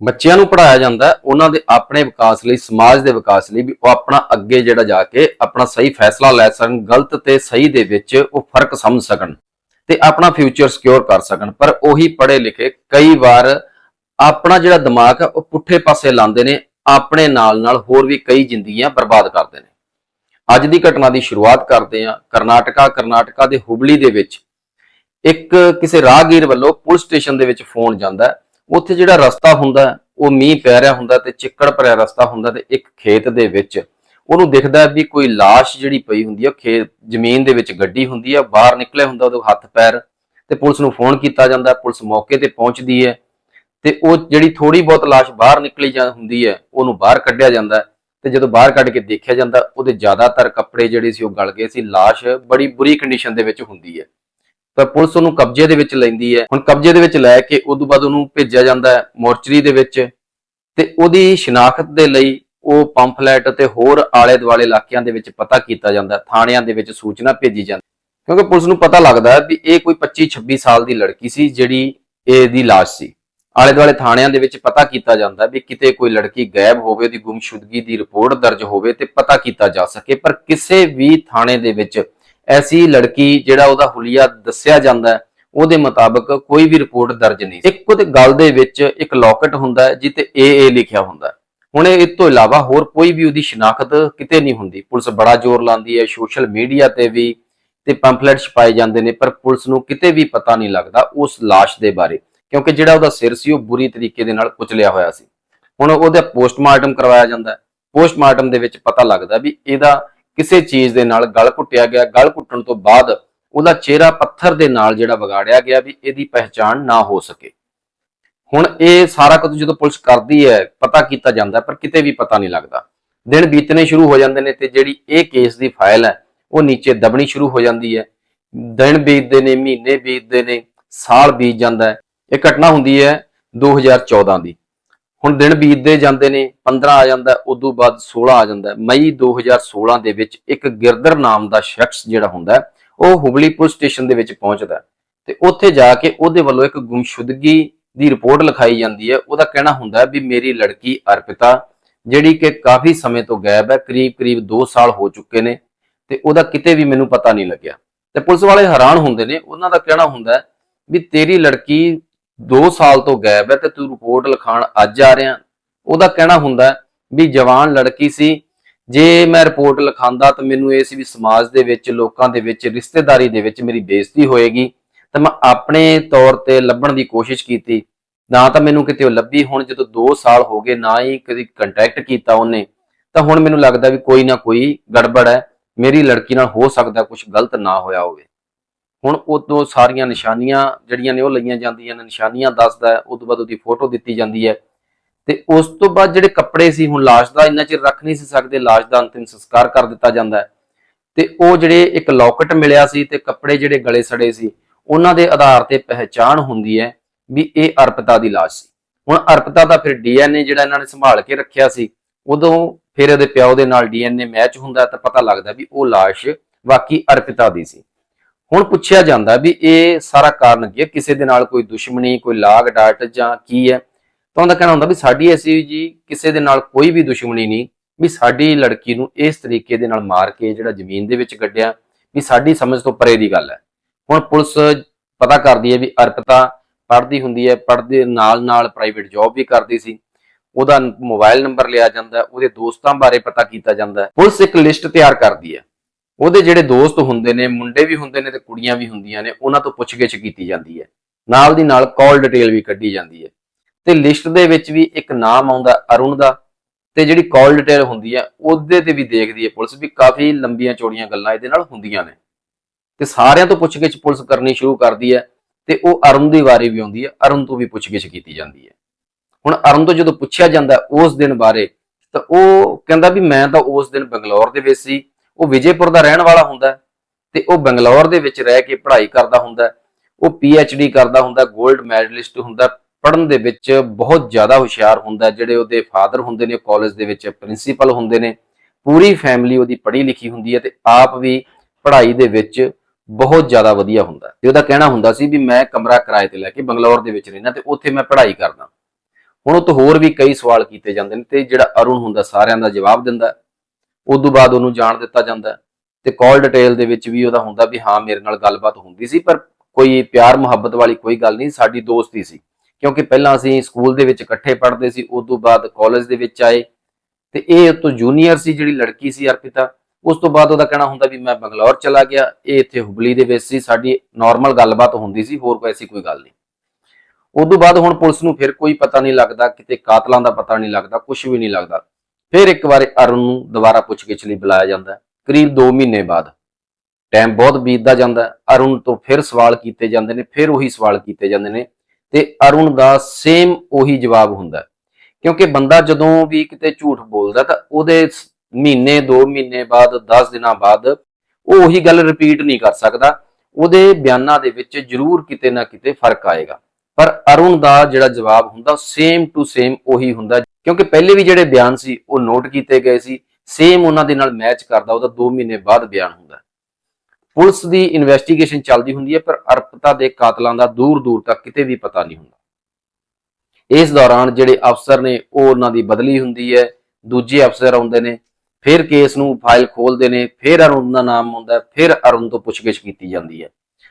ਬੱਚਿਆਂ ਨੂੰ ਪੜਾਇਆ ਜਾਂਦਾ ਉਹਨਾਂ ਦੇ ਆਪਣੇ ਵਿਕਾਸ ਲਈ, ਸਮਾਜ ਦੇ ਵਿਕਾਸ ਲਈ ਵੀ ਉਹ ਆਪਣਾ ਅੱਗੇ ਜਿਹੜਾ ਜਾ ਕੇ ਆਪਣਾ ਸਹੀ ਫੈਸਲਾ ਲੈ ਸਕਣ, ਗਲਤ ਤੇ ਸਹੀ ਦੇ ਵਿੱਚ ਉਹ ਫ਼ਰਕ ਸਮਝ ਸਕਣ ਤੇ ਆਪਣਾ ਫਿਊਚਰ ਸਿਕਿਉਰ ਕਰ ਸਕਣ ਪਰ ਉਹੀ ਪੜ੍ਹੇ ਲਿਖੇ ਕਈ ਵਾਰ ਆਪਣਾ ਜਿਹੜਾ ਦਿਮਾਗ ਹੈ, ਉਹ ਪੁੱਠੇ ਪਾਸੇ ਲਾਉਂਦੇ ਨੇ, ਆਪਣੇ ਨਾਲ ਨਾਲ ਹੋਰ ਵੀ ਕਈ ਜ਼ਿੰਦਗੀਆਂ ਬਰਬਾਦ ਕਰਦੇ ਨੇ ਅੱਜ ਦੀ ਘਟਨਾ ਦੀ ਸ਼ੁਰੂਆਤ ਕਰਦੇ ਹਾਂ, ਕਰਨਾਟਕਾ ਕਰਨਾਟਕਾ ਦੇ ਹੁਬਲੀ ਦੇ ਵਿੱਚ ਇੱਕ ਕਿਸੇ ਰਾਹਗੀਰ ਵੱਲੋਂ ਪੁਲਿਸ ਸਟੇਸ਼ਨ ਦੇ ਵਿੱਚ ਫੋਨ ਜਾਂਦਾ ਹੈ। ਉੱਥੇ ਜਿਹੜਾ ਰਸਤਾ ਹੁੰਦਾ, ਉਹ ਮੀਂਹ ਪੈ ਰਿਹਾ ਹੁੰਦਾ ਤੇ ਚਿੱਕੜ ਭਰਿਆ ਰਸਤਾ ਹੁੰਦਾ ਤੇ ਇੱਕ ਖੇਤ ਦੇ ਵਿੱਚ ਉਹਨੂੰ ਦਿਖਦਾ ਵੀ ਕੋਈ ਲਾਸ਼ ਜਿਹੜੀ ਪਈ ਹੁੰਦੀ ਹੈ ਖੇਤ, ਜ਼ਮੀਨ ਦੇ ਵਿੱਚ ਗੱਡੀ ਹੁੰਦੀ ਹੈ ਬਾਹਰ ਨਿਕਲਿਆ ਹੁੰਦਾ ਉਹਦੇ ਹੱਥ ਪੈਰ ਤੇ ਪੁਲਿਸ ਨੂੰ ਫੋਨ ਕੀਤਾ ਜਾਂਦਾ, ਪੁਲਿਸ ਮੌਕੇ ਤੇ ਪਹੁੰਚਦੀ ਹੈ ਤੇ ਉਹ ਜਿਹੜੀ ਥੋੜੀ ਬਹੁਤ ਲਾਸ਼ ਬਾਹਰ ਨਿਕਲੀ ਜਾਂ ਹੁੰਦੀ ਹੈ, ਉਹਨੂੰ ਬਾਹਰ ਕੱਢਿਆ ਜਾਂਦਾ ਤੇ ਜਦੋਂ ਬਾਹਰ ਕੱਢ ਕੇ ਦੇਖਿਆ ਜਾਂਦਾ, ਉਹਦੇ ਜ਼ਿਆਦਾਤਰ ਕੱਪੜੇ ਜਿਹੜੇ ਸੀ ਉਹ ਗਲ ਗਏ ਸੀ, ਲਾਸ਼ ਬੜੀ ਬੁਰੀ ਕੰਡੀਸ਼ਨ ਦੇ ਵਿੱਚ ਹੁੰਦੀ ਹੈ। ਤਾਂ ਪੁਲਿਸ ਉਹਨੂੰ ਕਬਜ਼ੇ ਦੇ ਵਿੱਚ ਲੈਂਦੀ ਹੈ। ਹੁਣ ਕਬਜ਼ੇ ਦੇ ਵਿੱਚ ਲੈ ਕੇ ਉਦੋਂ ਬਾਅਦ ਉਹਨੂੰ ਭੇਜਿਆ ਜਾਂਦਾ ਹੈ ਮੋਰਚਰੀ ਦੇ ਵਿੱਚ ਤੇ ਉਹਦੀ ਸ਼ਨਾਖਤ ਦੇ ਲਈ ਉਹ ਪੰਫਲੈਟ ਅਤੇ ਹੋਰ ਆਲੇ ਦੁਆਲੇ ਇਲਾਕਿਆਂ ਦੇ ਵਿੱਚ ਪਤਾ ਕੀਤਾ ਜਾਂਦਾ ਥਾਣਿਆਂ ਦੇ ਵਿੱਚ ਸੂਚਨਾ ਭੇਜੀ ਜਾਂਦੀ ਕਿਉਂਕਿ ਪੁਲਿਸ ਨੂੰ ਪਤਾ ਲੱਗਦਾ ਵੀ ਇਹ ਕੋਈ 25 26 ਸਾਲ ਦੀ ਲੜਕੀ ਸੀ ਜਿਹੜੀ ਇਹਦੀ ਲਾਸ਼ ਸੀ। ਆਲੇ ਦੁਆਲੇ ਥਾਣਿਆਂ ਦੇ ਵਿੱਚ ਪਤਾ ਕੀਤਾ ਜਾਂਦਾ ਵੀ ਕਿਤੇ ਕੋਈ ਲੜਕੀ ਗਾਇਬ ਹੋਵੇ, ਉਹਦੀ ਗੁੰਮਸ਼ੁਦਗੀ ਦੀ ਰਿਪੋਰਟ ਦਰਜ ਹੋਵੇ ਤੇ ਪਤਾ ਕੀਤਾ ਜਾ ਸਕੇ, ਪਰ ਕਿਸੇ ਵੀ ਥਾਣੇ ਦੇ ਵਿੱਚ ਐਸੀ ਲੜਕੀ ਜਿਹੜਾ ਉਹਦਾ ਹੁਲੀਆ ਦੱਸਿਆ ਜਾਂਦਾ ਉਹਦੇ ਮੁਤਾਬਕ ਕੋਈ ਵੀ ਰਿਪੋਰਟ ਦਰਜ ਨਹੀਂ ਇੱਕ ਉਹਦੇ ਗਲ ਦੇ ਵਿੱਚ ਇੱਕ ਲੋਕਟ ਹੁੰਦਾ ਹੈ ਜਿੱਤੇ ਏ ਲਿਖਿਆ ਹੁੰਦਾ ਹੁਣ ਇਹ ਤੋਂ ਇਲਾਵਾ ਹੋਰ ਕੋਈ ਵੀ ਉਹਦੀ ਸ਼ਨਾਖਤ ਕਿਤੇ ਨਹੀਂ ਹੁੰਦੀ। ਪੁਲਿਸ ਬੜਾ ਜ਼ੋਰ ਲਾਉਂਦੀ ਹੈ, ਸੋਸ਼ਲ ਮੀਡੀਆ ਤੇ ਵੀ ਤੇ ਪੰਫਲੇਟ ਛਪਾਏ ਜਾਂਦੇ ਨੇ, ਪਰ ਪੁਲਿਸ ਨੂੰ ਕਿਤੇ ਵੀ ਪਤਾ ਨਹੀਂ ਲੱਗਦਾ ਉਸ ਲਾਸ਼ ਦੇ ਬਾਰੇ, ਕਿਉਂਕਿ ਜਿਹੜਾ ਉਹਦਾ ਸਿਰ ਸੀ, ਉਹ ਬੁਰੀ ਤਰੀਕੇ ਦੇ ਨਾਲ ਕੁਚਲਿਆ ਹੋਇਆ ਸੀ। ਹੁਣ ਉਹਦਾ ਪੋਸਟਮਾਰਟਮ ਕਰਵਾਇਆ ਜਾਂਦਾ ਹੈ। ਪੋਸਟਮਾਰਟਮ ਦੇ ਵਿੱਚ ਪਤਾ ਲੱਗਦਾ ਵੀ ਇਹਦਾ ਕਿਸੇ ਚੀਜ਼ ਦੇ ਨਾਲ ਗਲ ਘੁੱਟਿਆ ਗਿਆ, ਗਲ ਘੁੱਟਣ ਤੋਂ ਬਾਅਦ ਉਹਦਾ ਚਿਹਰਾ ਪੱਥਰ ਦੇ ਨਾਲ ਜਿਹੜਾ ਵਿਗਾੜਿਆ ਗਿਆ ਵੀ ਇਹਦੀ ਪਹਿਚਾਣ ਨਾ ਹੋ ਸਕੇ। ਹੁਣ ਇਹ ਸਾਰਾ ਕੁਝ ਜਦੋਂ ਪੁਲਿਸ ਕਰਦੀ ਹੈ, ਪਤਾ ਕੀਤਾ ਜਾਂਦਾ, ਪਰ ਕਿਤੇ ਵੀ ਪਤਾ ਨਹੀਂ ਲੱਗਦਾ। ਦਿਨ ਬੀਤਣੇ ਸ਼ੁਰੂ ਹੋ ਜਾਂਦੇ ਨੇ ਤੇ ਜਿਹੜੀ ਇਹ ਕੇਸ ਦੀ ਫਾਈਲ ਹੈ, ਉਹ ਨੀਚੇ ਦਬਣੀ ਸ਼ੁਰੂ ਹੋ ਜਾਂਦੀ ਹੈ। ਦਿਨ ਬੀਤਦੇ ਨੇ, ਮਹੀਨੇ ਬੀਤਦੇ ਨੇ, ਸਾਲ ਬੀਤ ਜਾਂਦਾ ਹੈ। ਇਹ ਘਟਨਾ ਹੁੰਦੀ ਹੈ 2014 ਦੀ। ਹੁਣ ਦਿਨ ਬੀਤਦੇ ਜਾਂਦੇ ਨੇ 15 ਆ ਜਾਂਦਾ ਹੈ, ਉਦੋਂ ਬਾਅਦ 16 ਆ ਜਾਂਦਾ ਹੈ। ਮਈ 2016 ਦੇ ਵਿੱਚ ਇੱਕ ਗਿਰਦਰ ਨਾਮ ਦਾ ਸ਼ਖਸ ਜਿਹੜਾ ਹੁੰਦਾ ਉਹ ਹੁਬਲੀ ਪੁਲਿਸ ਸਟੇਸ਼ਨ ਦੇ ਵਿੱਚ ਪਹੁੰਚਦਾ ਤੇ ਉੱਥੇ ਜਾ ਕੇ ਉਹਦੇ ਵੱਲੋਂ ਇੱਕ ਗੁੰਮਸ਼ੁਦਗੀ ਦੀ ਰਿਪੋਰਟ ਲਿਖਾਈ ਜਾਂਦੀ ਹੈ ਉਹਦਾ ਕਹਿਣਾ ਹੁੰਦਾ ਵੀ ਮੇਰੀ ਲੜਕੀ ਅਰਪਿਤਾ ਜਿਹੜੀ ਕਿ ਕਾਫੀ ਸਮੇਂ ਤੋਂ ਗਾਇਬ ਹੈ ਕਰੀਬ ਕਰੀਬ 2 ਸਾਲ ਹੋ ਚੁੱਕੇ ਨੇ ਤੇ ਉਹਦਾ ਕਿਤੇ ਵੀ ਮੈਨੂੰ ਪਤਾ ਨਹੀਂ ਲੱਗਿਆ ਤੇ ਪੁਲਿਸ ਵਾਲੇ ਹੈਰਾਨ ਹੁੰਦੇ ਨੇ ਉਹਨਾਂ ਦਾ ਕਹਿਣਾ ਹੁੰਦਾ ਵੀ ਤੇਰੀ ਲੜਕੀ 2 ਸਾਲ ਤੋਂ ਗਾਇਬ ਹੈ ਤੇ ਤੂੰ ਰਿਪੋਰਟ ਲਿਖਾਣ ਅੱਜ ਆ ਰਿਹਾ। ਉਹਦਾ ਕਹਿਣਾ ਹੁੰਦਾ ਵੀ ਜਵਾਨ ਲੜਕੀ ਸੀ, ਜੇ ਮੈਂ ਰਿਪੋਰਟ ਲਿਖਾਂਦਾ ਤਾਂ ਮੈਨੂੰ ਇਹ ਸੀ ਵੀ ਸਮਾਜ ਦੇ ਵਿੱਚ, ਲੋਕਾਂ ਦੇ ਵਿੱਚ, ਰਿਸ਼ਤੇਦਾਰੀ ਦੇ ਵਿੱਚ ਮੇਰੀ ਬੇਇੱਜ਼ਤੀ ਹੋਏਗੀ। ਤਾਂ ਮੈਂ ਆਪਣੇ ਤੌਰ ਤੇ ਲੱਭਣ ਦੀ ਕੋਸ਼ਿਸ਼ ਕੀਤੀ। ਨਾ ਤਾਂ ਮੈਨੂੰ ਕਿਤੇ ਉਹ ਲੱਭੀ ਹੁਣ, ਜਦੋਂ 2 ਸਾਲ ਹੋ ਗਏ ਨਾ ਹੀ ਕਦੀ ਕੰਟੈਕਟ ਕੀਤਾ ਉਹਨੇ। ਤਾਂ ਹੁਣ ਮੈਨੂੰ ਲੱਗਦਾ ਵੀ ਕੋਈ ਨਾ ਕੋਈ ਗੜਬੜ ਹੈ। ਮੇਰੀ ਲੜਕੀ ਨਾਲ ਹੋ ਸਕਦਾ ਕੁਝ ਗਲਤ ਨਾ ਹੋਇਆ ਹੋਵੇ। ਹੁਣ ਉਦੋਂ ਸਾਰੀਆਂ ਨਿਸ਼ਾਨੀਆਂ ਜਿਹੜੀਆਂ ਨੇ ਉਹ ਲਈਆਂ ਜਾਂਦੀਆਂ ਨੇ, ਨਿਸ਼ਾਨੀਆਂ ਦੱਸਦਾ ਹੈ ਉਸ ਤੋਂ ਬਾਅਦ ਉਹਦੀ ਫੋਟੋ ਦਿੱਤੀ ਜਾਂਦੀ ਹੈ। ਤੇ ਉਸ ਤੋਂ ਬਾਅਦ ਜਿਹੜੇ ਕੱਪੜੇ ਸੀ, ਹੁਣ ਲਾਸ਼ ਦਾ ਇੰਨਾ ਚਿਰ ਰੱਖ ਨਹੀਂ ਸੀ ਸਕਦੇ, ਲਾਸ਼ ਦਾ ਅੰਤਿਮ ਸੰਸਕਾਰ ਕਰ ਦਿੱਤਾ ਜਾਂਦਾ ਹੈ। ਤੇ ਉਹ ਜਿਹੜੇ ਇੱਕ ਲੋਕਟ ਮਿਲਿਆ ਸੀ ਤੇ ਕੱਪੜੇ ਜਿਹੜੇ ਗਲੇ ਸੜੇ ਸੀ, ਉਹਨਾਂ ਦੇ ਆਧਾਰ ਤੇ ਪਹਿਚਾਣ ਹੁੰਦੀ ਹੈ ਵੀ ਇਹ ਅਰਪਿਤਾ ਦੀ ਲਾਸ਼ ਸੀ। ਹੁਣ ਅਰਪਿਤਾ ਦਾ ਫਿਰ ਡੀਐਨਏ ਜਿਹੜਾ ਇਹਨਾਂ ਨੇ ਸੰਭਾਲ ਕੇ ਰੱਖਿਆ ਸੀ, ਉਦੋਂ ਫਿਰ ਇਹਦੇ ਪਿਓ ਦੇ ਨਾਲ ਡੀਐਨਏ ਮੈਚ ਹੁੰਦਾ ਤਾਂ ਪਤਾ ਲੱਗਦਾ ਵੀ ਉਹ ਲਾਸ਼ ਵਾਕਈ ਅਰਪਿਤਾ ਦੀ ਸੀ। ਹੁਣ ਪੁੱਛਿਆ ਜਾਂਦਾ ਵੀ ਇਹ ਸਾਰਾ ਕਾਰਨ ਕੀ ਹੈ? ਕਿਸੇ ਦੇ ਨਾਲ ਕੋਈ ਦੁਸ਼ਮਣੀ, ਕੋਈ ਲਾਗ ਡਾਟ ਜਾਂ ਕੀ ਹੈ? ਤਾਂ ਉਹਦਾ ਕਹਿਣਾ ਹੁੰਦਾ ਵੀ ਸਾਡੀ ਐਸੀ ਜੀ ਕਿਸੇ ਦੇ ਨਾਲ ਕੋਈ ਵੀ ਦੁਸ਼ਮਣੀ ਨਹੀਂ, ਵੀ ਸਾਡੀ ਲੜਕੀ ਨੂੰ ਇਸ ਤਰੀਕੇ ਦੇ ਨਾਲ ਮਾਰ ਕੇ ਜਿਹੜਾ ਜ਼ਮੀਨ ਦੇ ਵਿੱਚ ਗੱਡਿਆ ਵੀ ਸਾਡੀ ਸਮਝ ਤੋਂ ਪਰੇ ਦੀ ਗੱਲ ਹੈ। ਹੁਣ ਪੁਲਿਸ ਪਤਾ ਕਰਦੀ ਹੈ ਵੀ ਅਰਪਿਤਾ ਪੜ੍ਹਦੀ ਹੁੰਦੀ ਹੈ, ਪੜ੍ਹਦੇ ਨਾਲ ਨਾਲ ਪ੍ਰਾਈਵੇਟ ਜੌਬ ਵੀ ਕਰਦੀ ਸੀ। ਉਹਦਾ ਮੋਬਾਈਲ ਨੰਬਰ ਲਿਆ ਜਾਂਦਾ, ਉਹਦੇ ਦੋਸਤਾਂ ਬਾਰੇ ਪਤਾ ਕੀਤਾ ਜਾਂਦਾ ਪੁਲਿਸ ਇੱਕ ਲਿਸਟ ਤਿਆਰ ਕਰਦੀ ਹੈ। ਉਹਦੇ ਜਿਹੜੇ ਦੋਸਤ ਹੁੰਦੇ ਨੇ, ਮੁੰਡੇ ਵੀ ਹੁੰਦੇ ਨੇ ਤੇ ਕੁੜੀਆਂ ਵੀ ਹੁੰਦੀਆਂ ਨੇ, ਉਹਨਾਂ ਤੋਂ ਪੁੱਛਗਿੱਛ ਕੀਤੀ ਜਾਂਦੀ ਹੈ। ਨਾਲ ਦੀ ਨਾਲ ਕਾਲ ਡਿਟੇਲ ਵੀ ਕੱਢੀ ਜਾਂਦੀ ਹੈ। ਤੇ ਲਿਸਟ ਦੇ ਵਿੱਚ ਵੀ ਇੱਕ ਨਾਮ ਆਉਂਦਾ, ਅਰੁਣ ਦਾ, ਤੇ ਜਿਹੜੀ ਕਾਲ ਡਿਟੇਲ ਹੁੰਦੀ ਹੈ, ਉਹਦੇ ਤੇ ਵੀ ਦੇਖਦੀ ਹੈ ਪੁਲਿਸ ਵੀ ਕਾਫੀ ਲੰਬੀਆਂ ਚੌੜੀਆਂ ਗੱਲਾਂ ਇਹਦੇ ਨਾਲ ਹੁੰਦੀਆਂ ਨੇ। ਤੇ ਸਾਰਿਆਂ ਤੋਂ ਪੁੱਛਗਿੱਛ ਪੁਲਿਸ ਕਰਨੀ ਸ਼ੁਰੂ ਕਰਦੀ ਹੈ ਤੇ ਉਹ ਅਰੁਣ ਦੀ ਵਾਰੀ ਵੀ ਆਉਂਦੀ ਹੈ, ਅਰੁਣ ਤੋਂ ਵੀ ਪੁੱਛਗਿੱਛ ਕੀਤੀ ਜਾਂਦੀ ਹੈ। ਹੁਣ ਅਰੁਣ ਤੋਂ ਜਦੋਂ ਪੁੱਛਿਆ ਜਾਂਦਾ ਉਸ ਦਿਨ ਬਾਰੇ, ਤਾਂ ਉਹ ਕਹਿੰਦਾ ਵੀ ਮੈਂ ਤਾਂ ਉਸ ਦਿਨ ਬੰਗਲੌਰ ਦੇ ਵਿੱਚ ਸੀ ਉਹ ਵਿਜੇਪੁਰ ਦਾ ਰਹਿਣ ਵਾਲਾ ਹੁੰਦਾ ਹੈ ਤੇ ਉਹ ਬੰਗਲੌਰ ਦੇ ਵਿੱਚ ਰਹਿ ਕੇ ਪੜ੍ਹਾਈ ਕਰਦਾ ਹੁੰਦਾ ਹੈ, ਉਹ ਡੀ ਕਰਦਾ ਹੁੰਦਾ 골ਡ ਮੈਡਲਿਸਟ ਹੁੰਦਾ ਪੜਨ ਦੇ ਵਿੱਚ ਬਹੁਤ ਜ਼ਿਆਦਾ ਹੁਸ਼ਿਆਰ ਹੁੰਦਾ ਜਿਹੜੇ ਉਹਦੇ ਫਾਦਰ ਹੁੰਦੇ ਨੇ ਕਾਲਜ ਦੇ ਵਿੱਚ ਪ੍ਰਿੰਸੀਪਲ ਹੁੰਦੇ ਨੇ, ਪੂਰੀ ਫੈਮਿਲੀ ਉਹਦੀ ਪੜ੍ਹੀ ਲਿਖੀ ਹੁੰਦੀ ਹੈ ਤੇ ਆਪ ਵੀ ਪੜ੍ਹਾਈ ਦੇ ਵਿੱਚ ਬਹੁਤ ਜ਼ਿਆਦਾ ਵਧੀਆ ਹੁੰਦਾ ਹੈ। ਤੇ ਉਹਦਾ ਕਹਿਣਾ ਹੁੰਦਾ ਸੀ ਵੀ ਮੈਂ ਕਮਰਾ ਕਿਰਾਏ ਤੇ ਲੈ ਕੇ ਬੰਗਲੌਰ ਦੇ ਵਿੱਚ ਰਹਿਣਾ ਤੇ ਉੱਥੇ ਮੈਂ ਪੜ੍ਹਾਈ ਕਰਦਾ ਹੁਣ ਉਹ ਤੋਂ ਹੋਰ ਵੀ ਕਈ ਸਵਾਲ ਕੀਤੇ ਜਾਂਦੇ ਨੇ ਤੇ ਜਿਹੜਾ ਅਰੁਣ ਹੁੰਦਾ ਸਾਰਿਆਂ ਦਾ ਜਵਾਬ ਦਿੰਦਾ ਉਸ ਤੋਂ ਬਾਅਦ ਉਹਨੂੰ ਜਾਣ ਦਿੱਤਾ ਜਾਂਦਾ ਹੈ ਤੇ ਕਾਲ ਡਿਟੇਲ ਦੇ ਵਿੱਚ ਵੀ ਉਹਦਾ ਹੁੰਦਾ ਵੀ ਹਾਂ, ਮੇਰੇ ਨਾਲ ਗੱਲਬਾਤ ਹੁੰਦੀ ਸੀ, ਪਰ ਕੋਈ ਪਿਆਰ, ਮੁਹੱਬਤ ਵਾਲੀ ਕੋਈ ਗੱਲ ਨਹੀਂ, ਸਾਡੀ ਦੋਸਤੀ ਸੀ। ਕਿਉਂਕਿ ਪਹਿਲਾਂ ਅਸੀਂ ਸਕੂਲ ਦੇ ਵਿੱਚ ਇਕੱਠੇ ਪੜ੍ਹਦੇ ਸੀ ਉਸ ਤੋਂ ਬਾਅਦ ਕਾਲਜ ਦੇ ਵਿੱਚ ਆਏ ਤੇ ਇਹ ਉਹ ਤੋਂ ਜੂਨੀਅਰ ਸੀ ਜਿਹੜੀ ਲੜਕੀ ਸੀ ਅਰਪਿਤਾ, ਉਸ ਤੋਂ ਬਾਅਦ ਉਹਦਾ ਕਹਿਣਾ ਹੁੰਦਾ ਵੀ ਮੈਂ ਬੰਗਲੌਰ ਚਲਾ ਗਿਆ, ਇਹ ਇੱਥੇ ਹੁਬਲੀ ਦੇ ਵਿੱਚ ਸੀ, ਸਾਡੀ ਨਾਰਮਲ ਗੱਲਬਾਤ ਹੁੰਦੀ ਸੀ, ਹੋਰ ਕੋਈ ਐਸੀ ਕੋਈ ਗੱਲ ਨਹੀਂ। ਉਸ ਤੋਂ ਬਾਅਦ ਹੁਣ ਪੁਲਿਸ ਨੂੰ ਫਿਰ ਕੋਈ ਪਤਾ ਨਹੀਂ ਲੱਗਦਾ, ਕਿਤੇ ਕਾਤਲਾਂ ਦਾ ਪਤਾ ਨਹੀਂ ਲੱਗਦਾ ਕੁਝ ਵੀ ਨਹੀਂ ਲੱਗਦਾ। ਫਿਰ ਇੱਕ ਵਾਰ ਅਰੁਣ ਨੂੰ ਦੁਬਾਰਾ ਪੁੱਛਗਿੱਛ ਲਈ ਬੁਲਾਇਆ ਜਾਂਦਾ ਹੈ। ਕਰੀਬ 2 ਮਹੀਨੇ ਬਾਅਦ। ਟਾਈਮ ਬਹੁਤ ਬੀਤਦਾ ਜਾਂਦਾ ਹੈ। ਅਰੁਣ ਤੋਂ ਫਿਰ ਸਵਾਲ ਕੀਤੇ ਜਾਂਦੇ ਨੇ, ਫਿਰ ਉਹੀ ਸਵਾਲ ਕੀਤੇ ਜਾਂਦੇ ਨੇ ਤੇ ਅਰੁਣ ਦਾ ਸੇਮ ਉਹੀ ਜਵਾਬ ਹੁੰਦਾ ਕਿਉਂਕਿ ਬੰਦਾ ਜਦੋਂ ਵੀ ਕਿਤੇ ਝੂਠ ਬੋਲਦਾ ਤਾਂ ਉਹਦੇ ਮਹੀਨੇ 2 ਮਹੀਨੇ ਬਾਅਦ 10 ਦਿਨਾਂ ਬਾਅਦ ਉਹ ਉਹੀ ਗੱਲ ਰਿਪੀਟ ਨਹੀਂ ਕਰ ਸਕਦਾ। ਉਹਦੇ ਬਿਆਨਾਂ ਦੇ ਵਿੱਚ ਜ਼ਰੂਰ ਕਿਤੇ ਨਾ ਕਿਤੇ ਫ਼ਰਕ ਆਏਗਾ। ਪਰ ਅਰੁਣ ਦਾ ਜਿਹੜਾ ਜਵਾਬ ਹੁੰਦਾ ਸੇਮ ਟੂ ਸੇਮ ਉਹੀ ਹੁੰਦਾ। ਕਿਉਂਕਿ ਪਹਿਲੇ ਵੀ ਜਿਹੜੇ ਬਿਆਨ ਸੀ, ਉਹ ਨੋਟ ਕੀਤੇ ਗਏ ਸੀ। ਸੇਮ ਉਹਨਾਂ ਦੇ ਨਾਲ ਮੈਚ ਕਰਦਾ, ਉਹਦਾ 2 ਮਹੀਨੇ ਬਾਅਦ ਬਿਆਨ ਹੁੰਦਾ। ਪੁਲਿਸ ਦੀ ਇਨਵੈਸਟੀਗੇਸ਼ਨ ਚੱਲਦੀ ਹੁੰਦੀ ਹੈ, ਪਰ ਅਰਪਤਾ ਦੇ ਕਾਤਲਾਂ ਦਾ ਦੂਰ ਦੂਰ ਤੱਕ ਕਿਤੇ ਵੀ ਪਤਾ ਨਹੀਂ ਹੁੰਦਾ। ਇਸ ਦੌਰਾਨ ਜਿਹੜੇ ਅਫਸਰ ਨੇ, ਉਹ ਉਹਨਾਂ ਦੀ ਬਦਲੀ ਹੁੰਦੀ ਹੈ। ਦੂਜੇ ਅਫਸਰ ਆਉਂਦੇ ਨੇ, ਫਿਰ ਕੇਸ ਨੂੰ ਫਾਈਲ ਖੋਲਦੇ ਨੇ, ਫਿਰ ਅਰੁਣ ਦਾ ਨਾਮ ਆਉਂਦਾ, ਫਿਰ ਅਰੁਣ ਤੋਂ ਪੁੱਛਗਿੱਛ ਕੀਤੀ ਜਾਂਦੀ ਹੈ।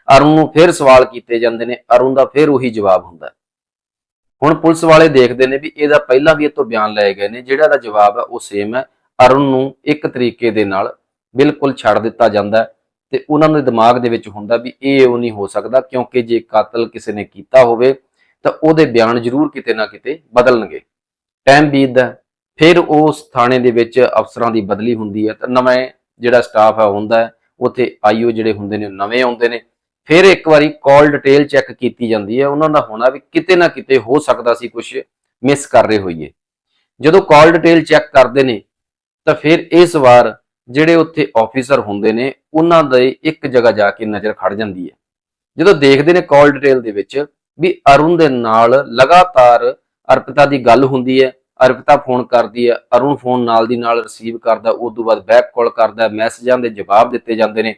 ਅਰੁਣ ਨੂੰ ਫਿਰ ਸਵਾਲ ਕੀਤੇ ਜਾਂਦੇ ਨੇ, ਅਰੁਣ ਦਾ ਫਿਰ ਉਹੀ ਜਵਾਬ ਹੁੰਦਾ ਹੁਣ ਪੁਲਿਸ ਵਾਲੇ ਦੇਖਦੇ ਨੇ ਵੀ ਇਹਦਾ ਪਹਿਲਾਂ ਵੀ ਇਹ ਤੋਂ ਬਿਆਨ ਲਏ ਗਏ ਨੇ, ਜਿਹੜਾ ਦਾ ਜਵਾਬ ਹੈ ਉਹ ਸੇਮ ਹੈ। ਅਰੁਣ ਨੂੰ ਇੱਕ ਤਰੀਕੇ ਦੇ ਨਾਲ ਬਿਲਕੁਲ ਛੱਡ ਦਿੱਤਾ ਜਾਂਦਾ ਤੇ ਉਹਨਾਂ ਦੇ ਦਿਮਾਗ ਦੇ ਵਿੱਚ ਹੁੰਦਾ ਵੀ ਇਹ ਉਹ ਨਹੀਂ ਹੋ ਸਕਦਾ, ਕਿਉਂਕਿ ਜੇ ਕਾਤਲ ਕਿਸੇ ਨੇ ਕੀਤਾ ਹੋਵੇ, ਤਾਂ ਉਹਦੇ ਬਿਆਨ ਜ਼ਰੂਰ ਕਿਤੇ ਨਾ ਕਿਤੇ ਬਦਲਣਗੇ। ਟਾਈਮ ਬੀਤਦਾ ਫਿਰ ਉਸ ਥਾਣੇ ਦੇ ਵਿੱਚ ਅਫਸਰਾਂ ਦੀ ਬਦਲੀ ਹੁੰਦੀ ਹੈ, ਤਾਂ ਨਵੇਂ ਜਿਹੜਾ ਸਟਾਫ ਹੈ, ਹੁੰਦਾ ਹੈ, ਉੱਥੇ ਆਈਓ ਜਿਹੜੇ ਹੁੰਦੇ ਨੇ ਨਵੇਂ ਆਉਂਦੇ ਨੇ। ਫਿਰ ਇੱਕ ਵਾਰੀ ਕਾਲ ਡਿਟੇਲ ਚੈੱਕ ਕੀਤੀ ਜਾਂਦੀ ਹੈ। ਉਹਨਾਂ ਦਾ ਹੋਣਾ ਵੀ ਕਿਤੇ ਨਾ ਕਿਤੇ ਹੋ ਸਕਦਾ ਸੀ ਕੁਝ ਮਿਸ ਕਰ ਰਹੇ ਹੋਈਏ। ਜਦੋਂ ਕਾਲ ਡਿਟੇਲ ਚੈੱਕ ਕਰਦੇ ਨੇ, ਤਾਂ ਫਿਰ ਇਸ ਵਾਰ ਜਿਹੜੇ ਉੱਥੇ ਆਫੀਸਰ ਹੁੰਦੇ ਨੇ, ਉਹਨਾਂ ਦੇ ਇੱਕ ਜਗ੍ਹਾ ਜਾ ਕੇ ਨਜ਼ਰ ਖੜ ਜਾਂਦੀ ਹੈ। ਜਦੋਂ ਦੇਖਦੇ ਨੇ ਕਾਲ ਡਿਟੇਲ ਦੇ ਵਿੱਚ ਵੀ ਅਰੁਣ ਦੇ ਨਾਲ ਲਗਾਤਾਰ ਅਰਪਿਤਾ ਦੀ ਗੱਲ ਹੁੰਦੀ ਹੈ, ਅਰਪਿਤਾ ਫੋਨ ਕਰਦੀ ਹੈ, ਅਰੁਣ ਫੋਨ ਨਾਲ ਦੀ ਨਾਲ ਰਿਸੀਵ ਕਰਦਾ, ਉਸ ਤੋਂ ਬਾਅਦ ਬੈਕ ਕਾਲ ਕਰਦਾ ਮੈਸੇਜਾਂ ਦੇ ਜਵਾਬ ਦਿੱਤੇ ਜਾਂਦੇ ਨੇ।